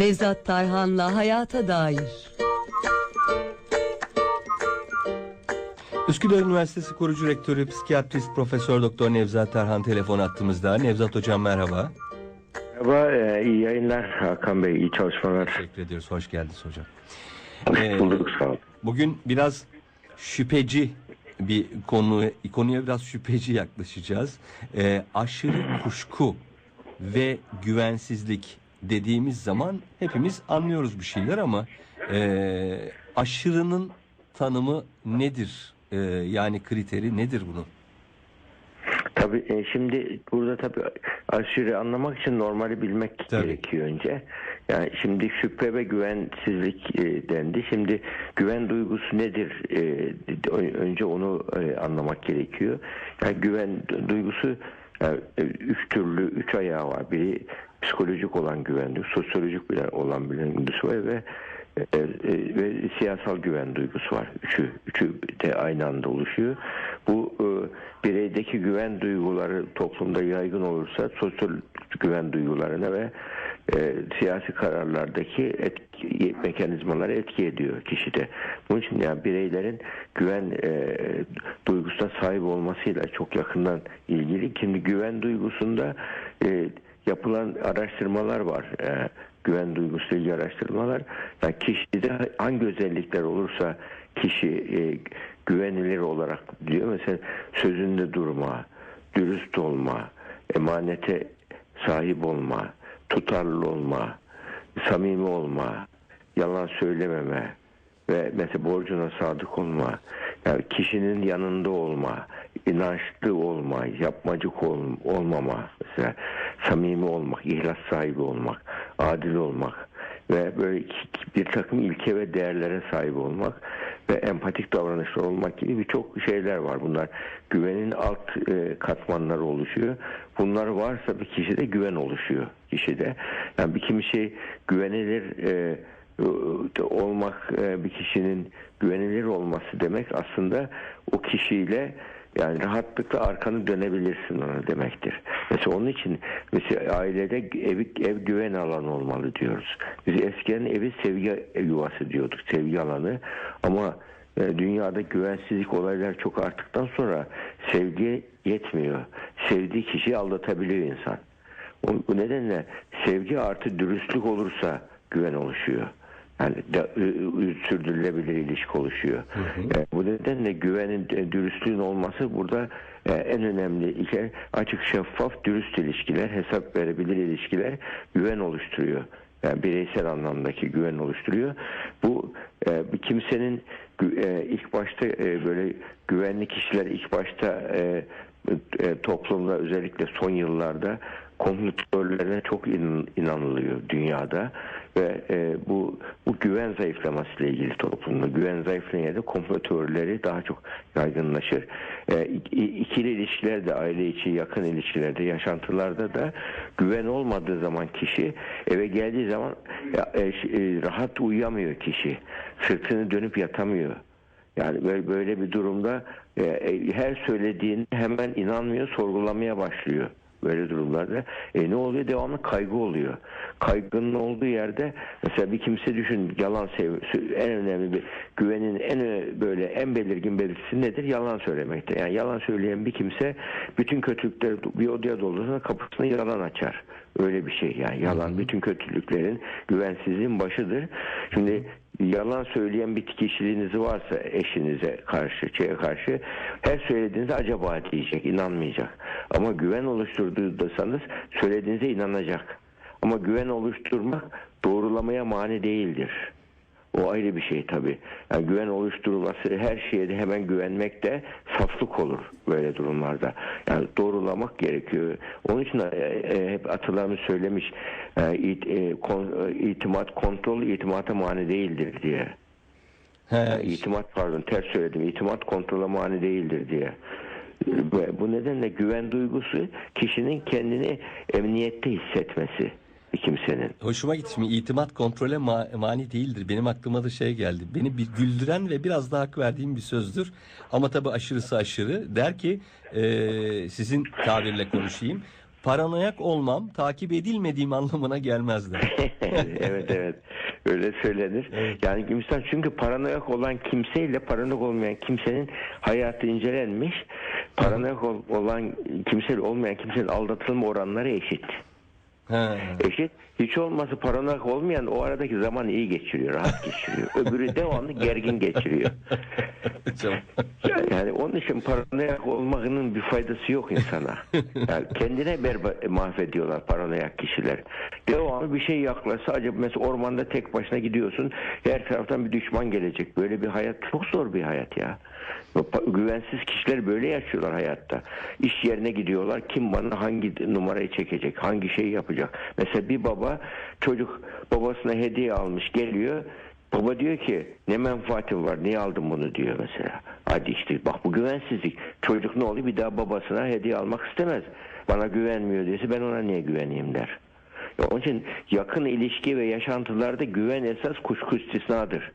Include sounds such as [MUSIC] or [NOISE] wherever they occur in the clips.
Nevzat Tarhan'la Hayata Dair. Üsküdar Üniversitesi kurucu rektörü psikiyatrist Profesör Doktor Nevzat Tarhan telefon attığımızda. Nevzat hocam merhaba. Merhaba, e, iyi yayınlar Hakan Bey, iyi çalışmalar. Teşekkür ediyoruz. Hoş geldiniz hocam. Hoş Ee, bulduk, sağ olun. Bugün biraz şüpheci bir konu konuya biraz şüpheci yaklaşacağız. Ee, aşırı kuşku ve güvensizlik dediğimiz zaman hepimiz anlıyoruz bir şeyler ama e, aşırının tanımı nedir? E, yani kriteri nedir bunun? Tabii e, şimdi burada tabii aşırı anlamak için normali bilmek Tabii. gerekiyor önce. Yani şimdi şüphe ve güvensizlik e, dendi. Şimdi güven duygusu nedir? E, önce onu anlamak gerekiyor. Yani güven duygusu yani, üç türlü, üç ayağı var. Biri psikolojik olan güven duygusu, sosyolojik olan güven duygusu var ve e, e, ve siyasal güven duygusu var. Üçü, üçü de aynı anda oluşuyor. Bu e, bireydeki güven duyguları toplumda yaygın olursa sosyal güven duygularına ve e, siyasi kararlardaki etki, mekanizmalara etki ediyor kişide. Bunun için yani bireylerin güven e, duygusuna sahip olmasıyla çok yakından ilgili. Şimdi güven duygusunda e, yapılan araştırmalar var. E, güven duygusuyla ilgili araştırmalar. Yani kişide hangi özellikler olursa kişi e, güvenilir olarak diyor. Mesela sözünde durma, dürüst olma, emanete sahip olma, tutarlı olma, samimi olma, yalan söylememe ve mesela borcuna sadık olma, yani kişinin yanında olma, inançlı olma, yapmacık ol, olmama, mesela samimi olmak, ihlas sahibi olmak, adil olmak ve böyle bir takım ilke ve değerlere sahip olmak ve empatik davranışlar olmak gibi birçok şeyler var. Bunlar güvenin alt e, katmanları oluşuyor. Bunlar varsa bir kişide güven oluşuyor kişide. Yani bir kimisi güvenilir e, e, olmak e, bir kişinin güvenilir olması demek aslında o kişiyle yani rahatlıkla arkanı dönebilirsin ona demektir. Mesela onun için mesela ailede ev, ev güven alanı olmalı diyoruz. Biz eskiden evi sevgi yuvası diyorduk, sevgi alanı. Ama e, dünyada güvensizlik olaylar çok arttıktan sonra sevgi yetmiyor. Sevdiği kişiyi aldatabiliyor insan. Bu nedenle sevgi artı dürüstlük olursa güven oluşuyor. Yani da, sürdürülebilir ilişki oluşuyor. E, bu nedenle güvenin, e, dürüstlüğün olması burada e, en önemli ilke açık, şeffaf, dürüst ilişkiler, hesap verebilir ilişkiler güven oluşturuyor. Yani bireysel anlamdaki güven oluşturuyor. Bu e, kimsenin e, ilk başta e, böyle güvenli kişiler ilk başta e, e, toplumda özellikle son yıllarda komplo çok inan- inanılıyor dünyada ve e, bu bu güven zayıflaması ile ilgili toplumda güven zayıflayınca komplo teorileri daha çok yaygınlaşır. E, ik- ikili ilişkilerde aile içi yakın ilişkilerde yaşantılarda da güven olmadığı zaman kişi eve geldiği zaman e, e, rahat uyuyamıyor kişi. Sırtını dönüp yatamıyor. Yani böyle, böyle bir durumda e, e, her söylediğini hemen inanmıyor, sorgulamaya başlıyor. Böyle durumlarda e, ne oluyor? Devamlı kaygı oluyor. Kaygının olduğu yerde mesela bir kimse düşün yalan sev en önemli bir güvenin en böyle en belirgin belirtisi nedir? Yalan söylemektir. Yani yalan söyleyen bir kimse bütün kötülükleri bir odaya doldursa kapısını yalan açar. Öyle bir şey yani yalan bütün kötülüklerin güvensizliğin başıdır. Şimdi yalan söyleyen bir kişiliğiniz varsa eşinize karşı, şeye karşı her söylediğinizde acaba diyecek, inanmayacak. Ama güven oluşturduğunuz söylediğinize inanacak. Ama güven oluşturmak doğrulamaya mani değildir. O ayrı bir şey tabii. Yani güven oluşturulması her şeye de hemen güvenmek de saflık olur böyle durumlarda. Yani doğrulamak gerekiyor. Onun için e, e, hep atalarımız söylemiş e, itimat kontrol itimata mani değildir diye. He, Yani itimat pardon ters söyledim. İtimat kontrole mani değildir diye. Bu nedenle güven duygusu kişinin kendini emniyette hissetmesi kimsenin. Hoşuma gitti şimdi itimat kontrole ma- mani değildir. Benim aklıma da şey geldi. Beni bir güldüren ve biraz daha hak verdiğim bir sözdür. Ama tabii aşırısı aşırı. Der ki e, sizin tabirle konuşayım. paranoyak olmam takip edilmediğim anlamına gelmez der. [LAUGHS] evet evet öyle söylenir. Yani insan çünkü paranoyak olan kimseyle paranoyak olmayan kimsenin hayatı incelenmiş. Paranoyak ol- olan kimseyle olmayan kimsenin aldatılma oranları eşit. Ha. Eşit. Hiç olmazsa paranoyak olmayan o aradaki zaman iyi geçiriyor, rahat geçiriyor. [LAUGHS] Öbürü devamlı gergin geçiriyor. Yani onun için paranoyak olmanın bir faydası yok insana. Yani kendine berba mahvediyorlar paranoyak kişiler. Devamlı bir şey yaklaşsa acaba mesela ormanda tek başına gidiyorsun her taraftan bir düşman gelecek. Böyle bir hayat çok zor bir hayat ya. Güvensiz kişiler böyle yaşıyorlar hayatta. İş yerine gidiyorlar. Kim bana hangi numarayı çekecek? Hangi şeyi yapacak? Mesela bir baba çocuk babasına hediye almış geliyor. Baba diyor ki ne menfaatim var niye aldın bunu diyor mesela. Hadi işte bak bu güvensizlik. Çocuk ne oluyor bir daha babasına hediye almak istemez. Bana güvenmiyor diyorsa ben ona niye güveneyim der. Ya Onun için yakın ilişki ve yaşantılarda güven esas kuşku istisnadır.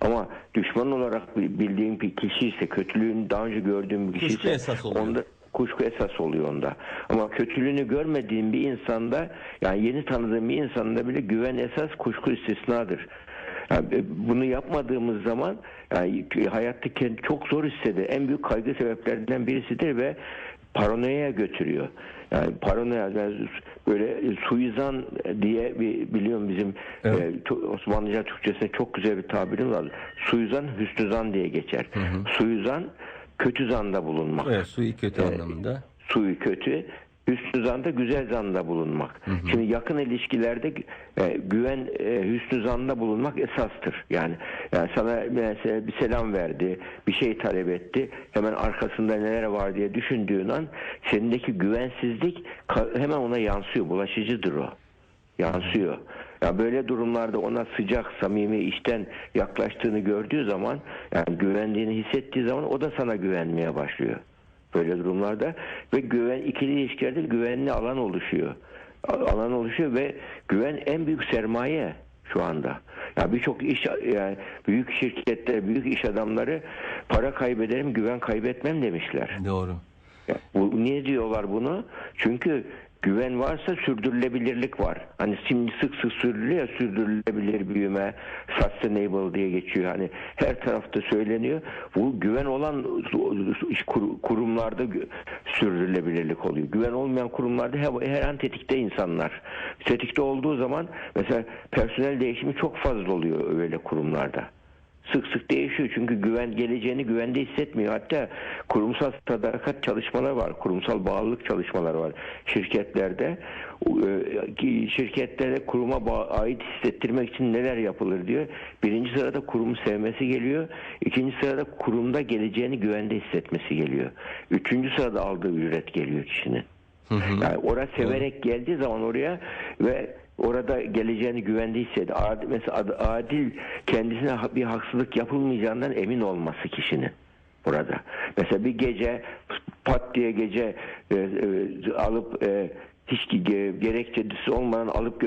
Ama düşman olarak bildiğim bir kişi ise kötülüğünü daha önce gördüğüm bir kişi ise onda kuşku esas oluyor onda. Ama kötülüğünü görmediğim bir insanda yani yeni tanıdığım bir insanda bile güven esas kuşku istisnadır. Yani e, bunu yapmadığımız zaman yani hayatta kendi çok zor hisseder. En büyük kaygı sebeplerinden birisidir ve paranoya götürüyor. Yani paranoya yani böyle suizan diye bir biliyorum bizim Evet. e, Osmanlıca Türkçesinde çok güzel bir tabirim var. Suizan hüsnü zan diye geçer. Suizan kötü zanda bulunmak Evet, suyu kötü anlamında. suyu kötü, hüsnü zanda güzel zanda bulunmak. Şimdi yakın ilişkilerde e, güven e, hüsnü zanda bulunmak esastır. Yani, yani sana mesela bir selam verdi, bir şey talep etti, hemen arkasında neler var diye düşündüğün an senindeki güvensizlik hemen ona yansıyor, bulaşıcıdır o. Yansıyor. Ya böyle durumlarda ona sıcak, samimi, işten yaklaştığını gördüğü zaman, yani güvendiğini hissettiği zaman o da sana güvenmeye başlıyor böyle durumlarda ve güven ikili ilişkilerde güvenli alan oluşuyor. Alan oluşuyor ve güven en büyük sermaye şu anda. Ya birçok iş yani büyük şirketler, büyük iş adamları para kaybederim, güven kaybetmem demişler. Doğru. Ya, bu, niye diyorlar bunu? Çünkü güven varsa sürdürülebilirlik var. Hani şimdi sık sık sürdürülüyor sürdürülebilir büyüme, sustainable diye geçiyor. Hani her tarafta söyleniyor. Bu güven olan kurumlarda sürdürülebilirlik oluyor. Güven olmayan kurumlarda her an tetikte insanlar. Tetikte olduğu zaman mesela personel değişimi çok fazla oluyor öyle kurumlarda sık sık değişiyor çünkü güven geleceğini güvende hissetmiyor. Hatta kurumsal sadakat çalışmalar var, kurumsal bağlılık çalışmaları var şirketlerde. Ki Şirketlere kuruma ait hissettirmek için neler yapılır diyor. Birinci sırada kurumu sevmesi geliyor. İkinci sırada kurumda geleceğini güvende hissetmesi geliyor. Üçüncü sırada aldığı ücret geliyor kişinin. Yani oraya severek geldiği zaman oraya ve orada geleceğini güvende. Adil, mesela ad- adil kendisine bir haksızlık yapılmayacağından emin olması kişinin burada. Mesela bir gece pat diye gece e, e, alıp e, hiç ge- gerekçesi olmadan alıp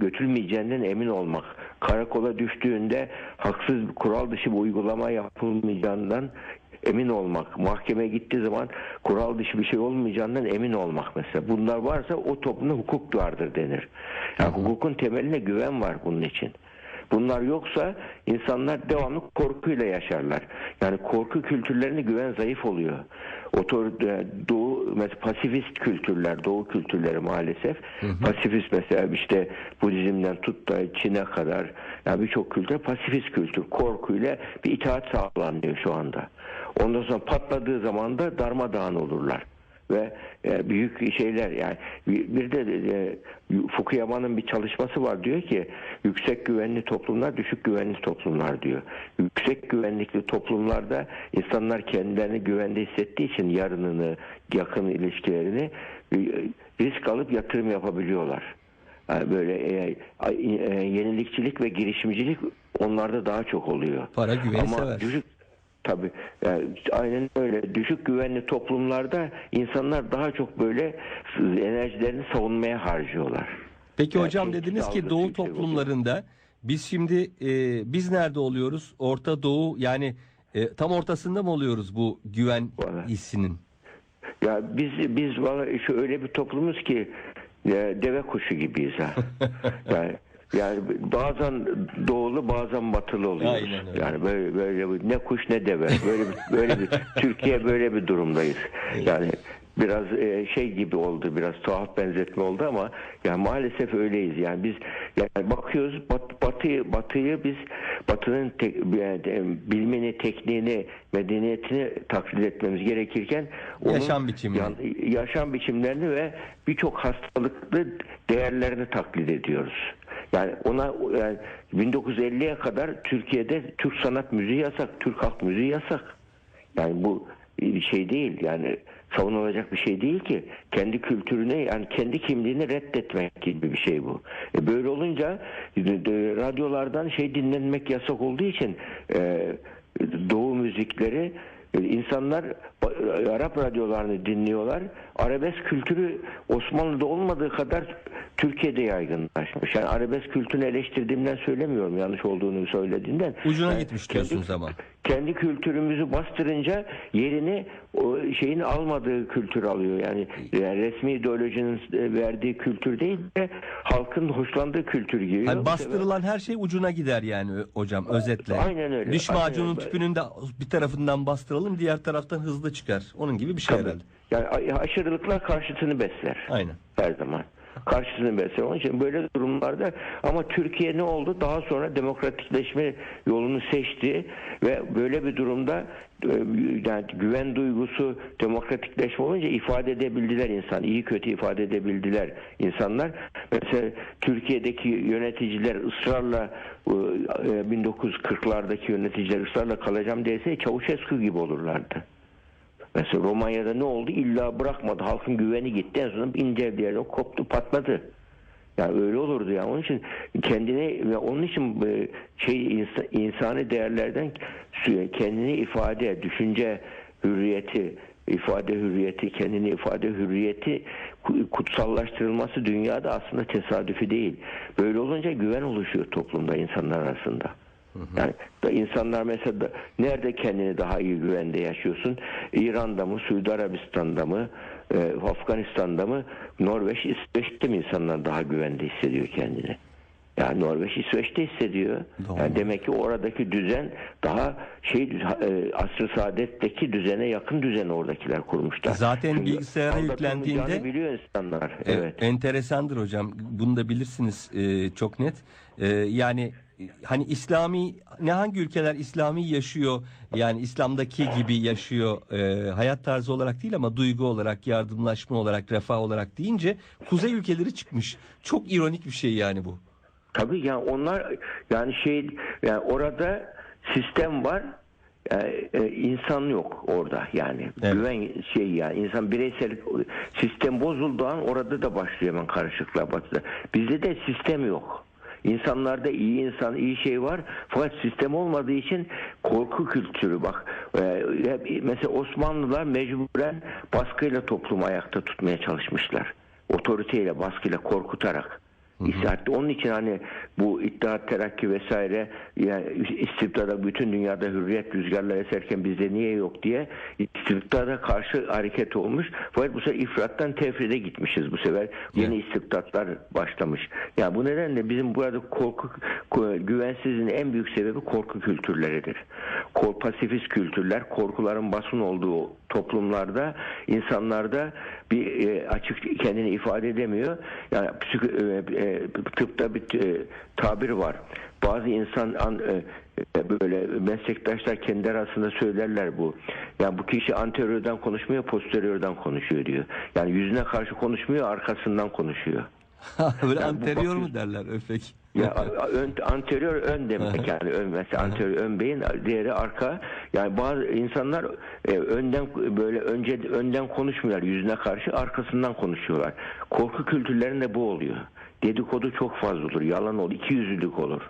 götürülmeyeceğinden emin olmak. Karakola düştüğünde haksız kural dışı bir uygulama yapılmayacağından emin olmak. Mahkemeye gittiği zaman kural dışı bir şey olmayacağından emin olmak mesela. Bunlar varsa o toplumda hukuk vardır denir. Yani hukukun temeline güven var bunun için. Bunlar yoksa insanlar devamlı korkuyla yaşarlar. Yani korku kültürlerine güven zayıf oluyor. Otor, e, doğu mesela pasifist kültürler, doğu kültürleri maalesef. Pasifist mesela işte Budizm'den tut da Çin'e kadar yani birçok kültür pasifist kültür. Korkuyla bir itaat sağlanıyor şu anda. Ondan sonra patladığı zaman da darmadağın olurlar ve e, büyük şeyler yani bir de e, Fukuyama'nın bir çalışması var diyor ki yüksek güvenli toplumlar düşük güvenli toplumlar diyor. Yüksek güvenlikli toplumlarda insanlar kendilerini güvende hissettiği için yarınını, yakın ilişkilerini e, risk alıp yatırım yapabiliyorlar. Yani böyle e, e, yenilikçilik ve girişimcilik onlarda daha çok oluyor. Para güveni Ama sever. düşük Tabii. Yani aynen öyle. Düşük güvenli toplumlarda insanlar daha çok böyle enerjilerini savunmaya harcıyorlar. Peki Yani hocam dediniz ki doğu yüksek oluyor. toplumlarında biz şimdi e, biz nerede oluyoruz? Orta Doğu yani e, tam ortasında mı oluyoruz bu güven Valla. hissinin? Ya biz biz vallahi şu öyle bir toplumuz ki e, deve kuşu gibiyiz ha. [LAUGHS] yani yani bazen doğulu bazen batılı oluyoruz. Yani böyle böyle bir- ne kuş ne deve. Böyle bir, böyle bir [LAUGHS] Türkiye böyle bir durumdayız. Yani biraz e, şey gibi oldu biraz tuhaf benzetme oldu ama ya maalesef öyleyiz yani biz yani bakıyoruz bat, batıyı batıyı biz batının tek, yani, bilmeni tekniğini medeniyetini taklit etmemiz gerekirken onun Yaşam biçimini. yan- yaşam biçimlerini ve birçok hastalıklı değerlerini taklit ediyoruz. Yani ona yani 1950'ye kadar Türkiye'de Türk sanat müziği yasak, Türk halk müziği yasak. Yani bu şey değil yani savunulacak bir şey değil ki. Kendi kültürüne yani kendi kimliğini reddetmek gibi bir şey bu. E böyle olunca e, radyolardan şey dinlenmek yasak olduğu için e, doğu müzikleri e, insanlar ba- Arap radyolarını dinliyorlar. Arabesk kültürü Osmanlı'da olmadığı kadar Türkiye'de yaygınlaşmış. Yani arabesk kültürünü eleştirdiğimden söylemiyorum yanlış olduğunu söylediğinden. Ucuna Yani gitmiş kendi- diyorsunuz ama. kendi kültürümüzü bastırınca yerini o şeyin almadığı kültür alıyor. Yani, yani resmi ideolojinin e, verdiği kültür değil de halkın hoşlandığı kültür giriyor. Bu bastırılan her şey ucuna gider yani hocam özetle. Aynen öyle, Diş aynen macunun öyle. tüpünün de bir tarafından bastıralım diğer taraftan hızlı çıkar. Onun gibi bir şey sefer- herhalde. Yani aşırılıklar karşıtını besler. Aynen. her zaman. Karşısını besler. Onun için böyle durumlarda ama Türkiye ne oldu? Daha sonra demokratikleşme yolunu seçti ve böyle bir durumda e, yani güven duygusu demokratikleşme olunca ifade edebildiler insan. iyi kötü ifade edebildiler insanlar. Mesela Türkiye'deki yöneticiler ısrarla e, e, 1940'lardaki yöneticiler ısrarla kalacağım dese Çavuşescu gibi olurlardı. Mesela Romanya'da ne oldu? İlla bırakmadı. Halkın güveni gitti. En sonunda inceldi yerden koptu patladı. Yani öyle olurdu ya. Onun için kendini ve onun için e, şey ins- insani değerlerden kendini ifade, düşünce hürriyeti, ifade hürriyeti, kendini ifade hürriyeti ku- kutsallaştırılması dünyada aslında tesadüfi değil. Böyle olunca güven oluşuyor toplumda insanlar arasında. Yani da insanlar mesela da, nerede kendini daha iyi güvende yaşıyorsun? İran'da mı, Suudi Arabistan'da mı, e, Afganistan'da mı, Norveç, İsveç'te mi insanlar daha güvende hissediyor kendini? Yani Norveç, İsveç'te hissediyor. Doğru. Yani demek ki oradaki düzen daha şey e, asr-ı saadetteki düzene yakın düzen oradakiler kurmuşlar. Zaten Çünkü bilgisayara yüklendiğinde- biliyor insanlar. E, Evet. Enteresandır hocam. Bunu da bilirsiniz e, çok net. E, yani e, hani İslami ne hangi ülkeler İslami yaşıyor yani İslam'daki gibi yaşıyor e, hayat tarzı olarak değil ama duygu olarak yardımlaşma olarak refah olarak deyince kuzey ülkeleri çıkmış. Çok ironik bir şey yani bu. Tabii yani onlar yani şey yani orada sistem var e, e, insan yok orada yani Evet. güven şey yani insan bireysel sistem bozulduğu an orada da başlıyor hemen karışıklığa batıda. Bizde de sistem yok. İnsanlarda iyi insan, iyi şey var. Fakat sistem olmadığı için korku kültürü bak. e, mesela Osmanlılar mecburen baskıyla toplumu ayakta tutmaya çalışmışlar. Otoriteyle, baskıyla, korkutarak. Hatta onun için hani bu İttihat Terakki vesaire yani istibdada bütün dünyada hürriyet rüzgarları eserken bizde niye yok diye istibdada karşı hareket olmuş. Fakat bu sefer ifrattan tefride gitmişiz bu sefer. Yeni istibdatlar başlamış. Yani bu nedenle bizim burada korku güvensizliğin en büyük sebebi korku kültürleridir. Kor, pasifist kültürler, korkuların basın olduğu toplumlarda insanlarda bir e, açık kendini ifade edemiyor. Yani psik- e, e, tıpta bir e, tabir var. Bazı insan an, e, böyle meslektaşlar kendi arasında söylerler bu. Yani bu kişi anteriordan konuşmuyor, posteriordan konuşuyor diyor. Yani yüzüne karşı konuşmuyor, arkasından konuşuyor. [LAUGHS] Böyle Yani anterior mu derler öfek? Ya ön, anterior ön demek yani ön mesela anterior ön beyin diğeri arka yani bazı insanlar e, önden böyle önce önden konuşmuyorlar yüzüne karşı arkasından konuşuyorlar. Korku kültürlerinde bu oluyor. Dedikodu çok fazla olur, yalan olur, iki yüzlülük olur.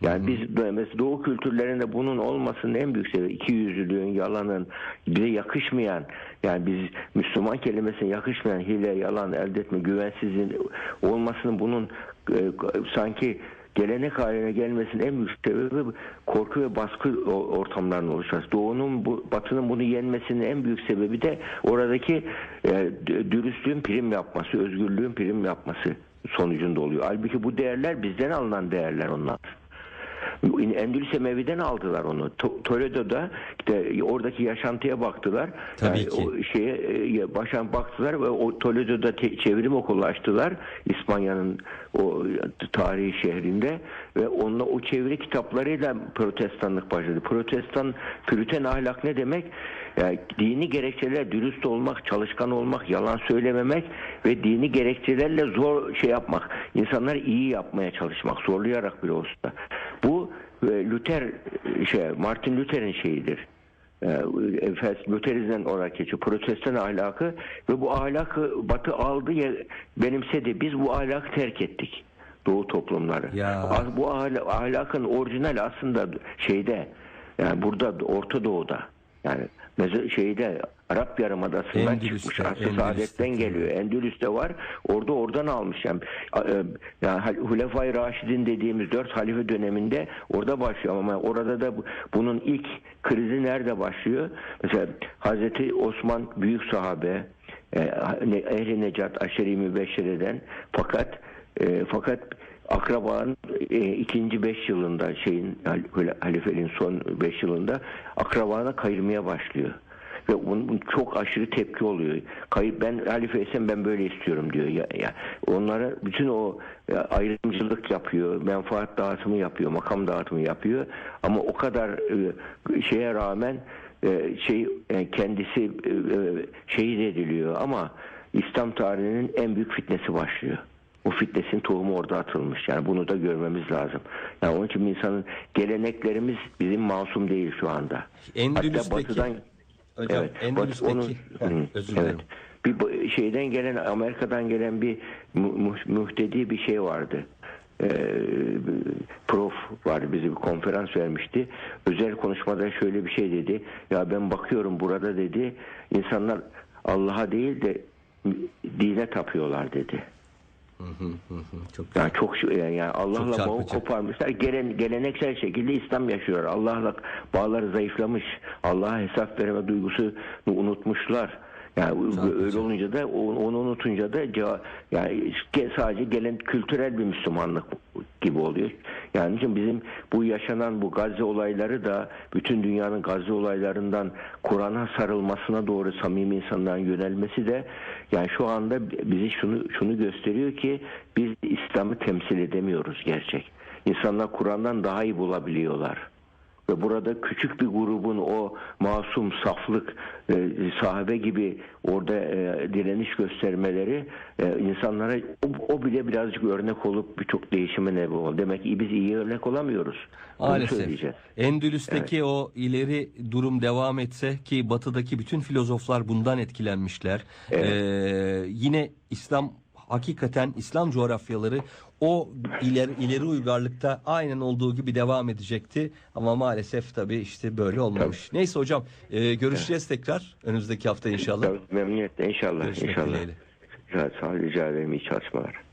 Yani biz mesela doğu kültürlerinde bunun olmasının en büyük sebebi iki yüzlülüğün, yalanın bize yakışmayan yani biz Müslüman kelimesine yakışmayan hile, yalan elde etme, güvensizliğin olmasının bunun e, sanki gelenek haline gelmesinin en büyük sebebi korku ve baskı ortamlarının oluşması. Doğunun bu, batının bunu yenmesinin en büyük sebebi de oradaki e, dürüstlüğün prim yapması, özgürlüğün prim yapması sonucunda oluyor. Halbuki bu değerler bizden alınan değerler onlar. Endülüs Emevi'den aldılar onu. To- Toledo'da işte oradaki yaşantıya baktılar. Tabii ki. O şeye e, başan baktılar ve o Toledo'da te- çevrim okulu açtılar. İspanya'nın o tarihi şehrinde ve onunla o çeviri kitaplarıyla protestanlık başladı. Protestan, püriten ahlak ne demek? Yani dini gerekçeler dürüst olmak, çalışkan olmak, yalan söylememek ve dini gerekçelerle zor şey yapmak. İnsanları iyi yapmaya çalışmak, zorlayarak bile olsa. Bu e, Luther şey Martin Luther'in şeyidir. E, Luterizmden olarak geçiyor. Protestan ahlakı ve bu ahlakı Batı aldı ya benimsedi. Biz bu ahlakı terk ettik. Doğu toplumları. Ya. Bu ahla- ahlakın orijinali aslında şeyde yani burada Orta Doğu'da yani mesela şeyde Arap Yarımadası'ndan Endülüs'te, çıkmış. Endülüs'te. Saadet'ten geliyor. Endülüs'te var. Orada oradan almış. Yani, e, yani Hulefai Raşidin dediğimiz dört halife döneminde orada başlıyor ama orada da bu- bunun ilk krizi nerede başlıyor? Mesela Hazreti Osman büyük sahabe e, Ehli Necat Aşeri Mübeşşere'den fakat e, fakat akrabanın e, ikinci beş yılında şeyin hal- halifeliğin son beş yılında akrabana kayırmaya başlıyor. Ve bunun çok aşırı tepki oluyor. Kayıp ben halife ben böyle istiyorum diyor. Ya, ya onlara bütün o e, ayrımcılık yapıyor, menfaat dağıtımı yapıyor, makam dağıtımı yapıyor. Ama o kadar e, şeye rağmen e, şey e, kendisi e, e, şehit ediliyor ama İslam tarihinin en büyük fitnesi başlıyor. O fitnesin tohumu orada atılmış. Yani bunu da görmemiz lazım. Yani onun için insanın geleneklerimiz bizim masum değil şu anda. Endülüs'teki- Hatta batıdan Hocam Evet, Endülüs'teki onun- Heh, özür evet. Bir bu- şeyden gelen Amerika'dan gelen bir mu- mu- muhtedi bir şey vardı. Ee, prof vardı bize bir konferans vermişti. Özel konuşmada şöyle bir şey dedi. Ya ben bakıyorum burada dedi insanlar Allah'a değil de dine tapıyorlar dedi. Çok. Yani çok yani Allah'la bağı koparmışlar. Gelen, geleneksel şekilde İslam yaşıyor. Allah'la bağları zayıflamış. Allah'a hesap verme duygusunu unutmuşlar. Yani Çarpıcı. öyle olunca da onu unutunca da yani sadece gelen kültürel bir Müslümanlık gibi oluyor. Yani için bizim bu yaşanan bu Gazze olayları da bütün dünyanın Gazze olaylarından Kur'an'a sarılmasına doğru samimi insanların yönelmesi de yani şu anda bizi şunu şunu gösteriyor ki biz İslam'ı temsil edemiyoruz gerçek. İnsanlar Kur'an'dan daha iyi bulabiliyorlar. Ve burada küçük bir grubun o masum saflık e, sahabe gibi orada e, direniş göstermeleri e, insanlara o, o bile birazcık örnek olup birçok değişime nebe oldu. Demek ki biz iyi örnek olamıyoruz. Maalesef. Endülüs'teki o ileri durum devam etse ki batıdaki bütün filozoflar bundan etkilenmişler. Evet. Ee, yine İslam hakikaten İslam coğrafyaları o ileri, ileri uygarlıkta aynen olduğu gibi devam edecekti. Ama maalesef tabii işte böyle olmamış. Neyse hocam e, görüşeceğiz tekrar önümüzdeki hafta inşallah. Tabii, memnuniyetle inşallah. Görüşmek inşallah. dileğiyle. Rica, rica ederim. İyi çalışmalar.